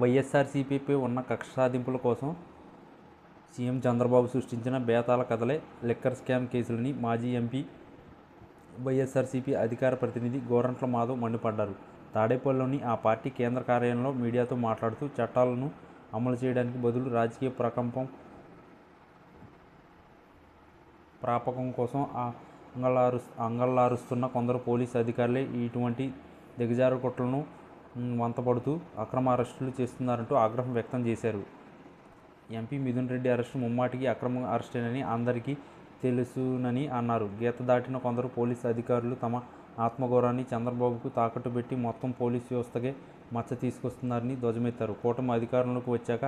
వైఎస్ఆర్సీపీపై ఉన్న కక్ష సాధింపుల కోసం సీఎం చంద్రబాబు సృష్టించిన బేతాల కథలే లిక్కర్ స్కామ్ కేసులని మాజీ ఎంపీ వైఎస్ఆర్సీపీ అధికార ప్రతినిధి గోరంట్ల మాధవ్ మండిపడ్డారు. తాడేపల్లిలోని ఆ పార్టీ కేంద్ర కార్యాలయంలో మీడియాతో మాట్లాడుతూ చట్టాలను అమలు చేయడానికి బదులు రాజకీయ ప్రకంపం ప్రాపకం కోసం ఆ అంగళారు అంగళారుస్తున్న కొందరు పోలీసు అధికారులే ఇటువంటి దిగజారు కుట్రలను వంతపడుతూ అక్రమ అరెస్టులు చేస్తున్నారంటూ ఆగ్రహం వ్యక్తం చేశారు. ఎంపీ మిథున్ రెడ్డి అరెస్టు ముమ్మాటికి అక్రమ అరెస్టేనని అందరికీ తెలుసునని అన్నారు. గీత దాటిన కొందరు పోలీసు అధికారులు తమ ఆత్మగౌరవాన్ని చంద్రబాబుకు తాకట్టు పెట్టి మొత్తం పోలీసు వ్యవస్థకే మచ్చ తీసుకొస్తున్నారని ధ్వజమెత్తారు. కూటమి అధికారంలోకి వచ్చాక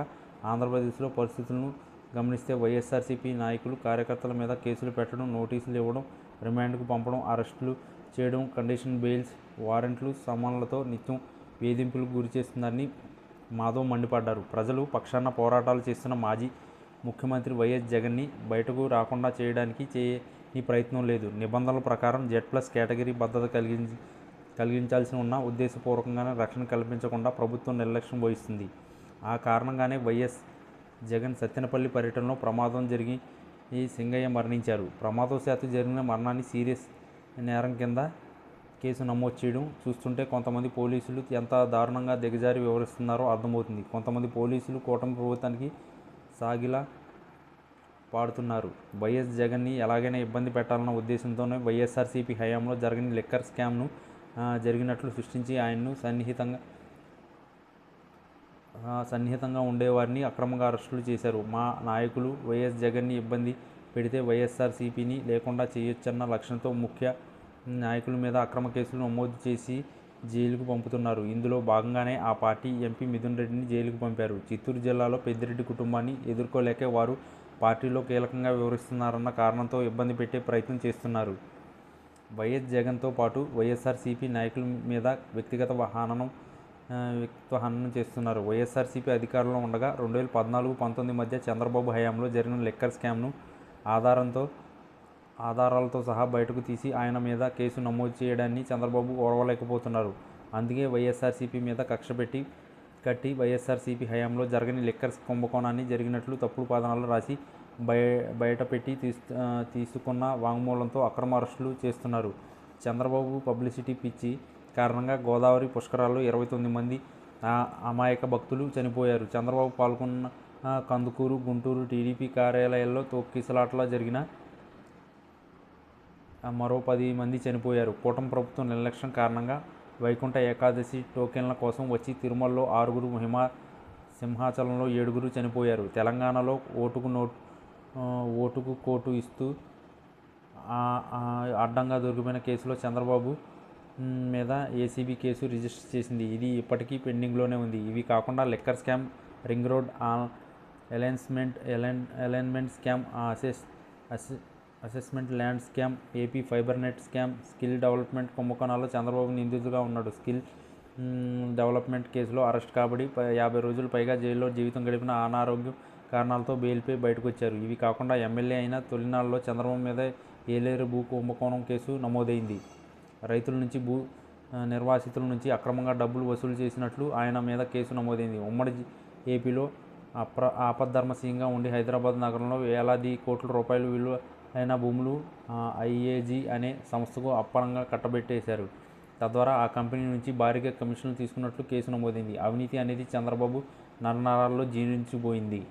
ఆంధ్రప్రదేశ్లో పరిస్థితులను గమనిస్తే వైఎస్ఆర్సీపీ నాయకులు కార్యకర్తల మీద కేసులు పెట్టడం నోటీసులు ఇవ్వడం రిమాండ్కు పంపడం అరెస్టులు చేయడం కండిషన్ బెయిల్స్ వారెంట్లు సమన్లతో నిత్యం వేధింపులకు గురి చేస్తున్నారని మాధవ్ మండిపడ్డారు. ప్రజలు పక్షాన పోరాటాలు చేస్తున్న మాజీ ముఖ్యమంత్రి వైఎస్ జగన్ని బయటకు రాకుండా చేయడానికి చేయని ప్రయత్నం లేదు. నిబంధనల ప్రకారం జెడ్ ప్లస్ కేటగిరీ భద్రత కలిగించి కలిగించాల్సి ఉన్న ఉద్దేశపూర్వకంగానే రక్షణ కల్పించకుండా ప్రభుత్వం నిర్లక్ష్యం వహిస్తుంది. ఆ కారణంగానే వైఎస్ జగన్ సత్తెనపల్లి పర్యటనలో ప్రమాదం జరిగి ఈ సింగయ్య మరణించారు. ప్రమాదవశాత్తు జరిగిన మరణాన్ని సీరియస్ నేరం కింద కేసు నమోదు చేయడం చూస్తుంటే కొంతమంది పోలీసులు ఎంత దారుణంగా దిగజారి వివరిస్తున్నారో అర్థమవుతుంది. కొంతమంది పోలీసులు కూటమి ప్రభుత్వానికి సాగిలా పాడుతున్నారు. వైఎస్ జగన్ని ఎలాగైనా ఇబ్బంది పెట్టాలన్న ఉద్దేశంతోనే వైఎస్ఆర్సీపీ హయాంలో జరిగిన లిక్కర్ స్కామ్ను జరిగినట్లు సృష్టించి ఆయన్ను సన్నిహితంగా సన్నిహితంగా ఉండేవారిని అక్రమంగా అరెస్టులు చేశారు. మా నాయకులు వైఎస్ జగన్ని ఇబ్బంది పెడితే వైఎస్ఆర్సీపీని లేకుండా చేయొచ్చన్న లక్ష్యంతో ముఖ్య నాయకుల మీద అక్రమ కేసులు నమోదు చేసి జైలుకు పంపుతున్నారు. ఇందులో భాగంగానే ఆ పార్టీ ఎంపీ మిథున్ రెడ్డిని జైలుకు పంపారు. చిత్తూరు జిల్లాలో పెద్దిరెడ్డి కుటుంబాన్ని ఎదుర్కోలేకే వారు పార్టీలో కీలకంగా వివరిస్తున్నారన్న కారణంతో ఇబ్బంది పెట్టే ప్రయత్నం చేస్తున్నారు. వైఎస్ జగన్తో పాటు వైఎస్ఆర్సీపీ నాయకుల మీద వ్యక్తిగత హననం ఆ, వ్యక్తిత్వ హననం చేస్తున్నారు. వైఎస్ఆర్సీపీ అధికారంలో ఉండగా రెండు వేల పద్నాలుగు పంతొమ్మిది మధ్య చంద్రబాబు హయాంలో జరిగిన లెక్కర్ స్కామ్ను ఆధారంతో ఆధారాలతో సహా బయటకు తీసి ఆయన మీద కేసు నమోదు చేయడాన్ని చంద్రబాబు ఓర్వలేకపోతున్నారు. అందుకే వైఎస్ఆర్సీపీ మీద కక్ష పెట్టి కట్టి వైఎస్ఆర్సీపీ హయాంలో జరగని లిక్కర్ కుంభకోణాన్ని జరిగినట్లు తప్పుడు పాదనాలు రాసి బయ బయట పెట్టి తీసు తీసుకున్న వాంగ్మూలంతో అక్రమ అరెస్టులు చేస్తున్నారు. చంద్రబాబు పబ్లిసిటీ పిచ్చి కారణంగా గోదావరి పుష్కరాల్లో ఇరవై తొమ్మిది మంది అమాయక భక్తులు చనిపోయారు. చంద్రబాబు పాల్గొన్న కందుకూరు గుంటూరు టీడీపీ కార్యాలయాల్లో తోక్కిసలాటలా జరిగిన మరో పది మంది చనిపోయారు. కూటమి ప్రభుత్వం నిర్లక్ష్యం కారణంగా వైకుంఠ ఏకాదశి టోకెన్ల కోసం వచ్చి తిరుమలలో ఆరుగురు హిమా సింహాచలంలో ఏడుగురు చనిపోయారు. తెలంగాణలో ఓటుకు నోటు ఓటుకు కోటు ఇస్తూ అడ్డంగా దొరికిపోయిన కేసులో చంద్రబాబు మీద ఏసీబీ కేసు రిజిస్టర్ చేసింది. ఇది ఇప్పటికీ పెండింగ్లోనే ఉంది. ఇవి కాకుండా liquor scam ring road alignment align alignment scam assess అసె assessment land scam AP fibre net scam skill development కుంభకోణాల్లో Chandrababu నిందితుగా ఉన్నాడు. స్కిల్ డెవలప్మెంట్ కేసులో అరెస్ట్ కాబడి యాభై రోజులు పైగా జైల్లో జీవితం గడిపిన అనారోగ్యం కారణాలతో బెయిల్పై బయటకు వచ్చారు ఇవి కాకుండా ఎమ్మెల్యే అయిన తొలినాళ్ళలో చంద్రబాబు మీద ఏలేరు భూ కుంభకోణం కేసు నమోదైంది. రైతుల నుంచి భూ నిర్వాసితుల నుంచి అక్రమంగా డబ్బులు వసూలు చేసినట్లు ఆయన మీద కేసు నమోదైంది. ఉమ్మడి ఏపీలో అప్ర ఆపద్ధర్మసీయంగా ఉండి హైదరాబాద్ నగరంలో వేలాది కోట్ల రూపాయలు విలువ అయిన భూములు ఐఏజీ అనే సంస్థకు అప్పనంగా కట్టబెట్టేశారు. తద్వారా ఆ కంపెనీ నుంచి భారీగా కమిషన్లు తీసుకున్నట్లు కేసు నమోదైంది. అవినీతి అనేది చంద్రబాబు నరనరాల్లో జీర్ణించిపోయింది.